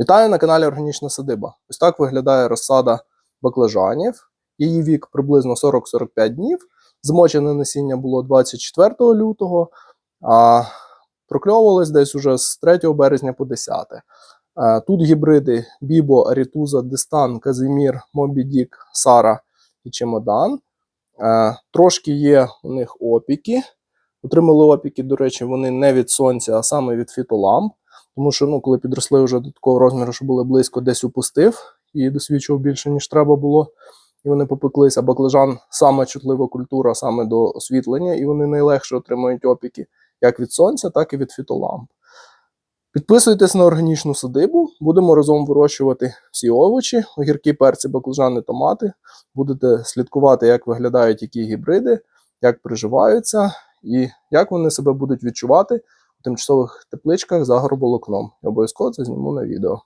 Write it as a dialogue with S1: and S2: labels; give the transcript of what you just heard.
S1: Вітаю на каналі Органічна Садиба. Ось так виглядає розсада баклажанів. Її вік приблизно 40-45 днів. Змочене насіння було 24 лютого, а прокльовувалось десь уже з 3 березня по 10. Е, Тут гібриди Бібо, Арітуза, Дистан, Казимір, Мобідік, Сара і Чемодан. Трошки є у них опіки. Отримали опіки, до речі, вони не від сонця, а саме від фітоламп. Тому що ну, коли підросли вже до такого розміру, що були близько, десь упустив і досвідчував більше, ніж треба було. І вони попеклися. Баклажан саме чутлива культура саме до освітлення, і вони найлегше отримують опіки як від сонця, так і від фітоламп. Підписуйтесь на органічну садибу, будемо разом вирощувати всі овочі, огірки, перці, баклажани, томати. Будете слідкувати, як виглядають які гібриди, як приживаються і як вони себе будуть відчувати тимчасових тепличках за горболокном. Обов'язково це зніму на відео.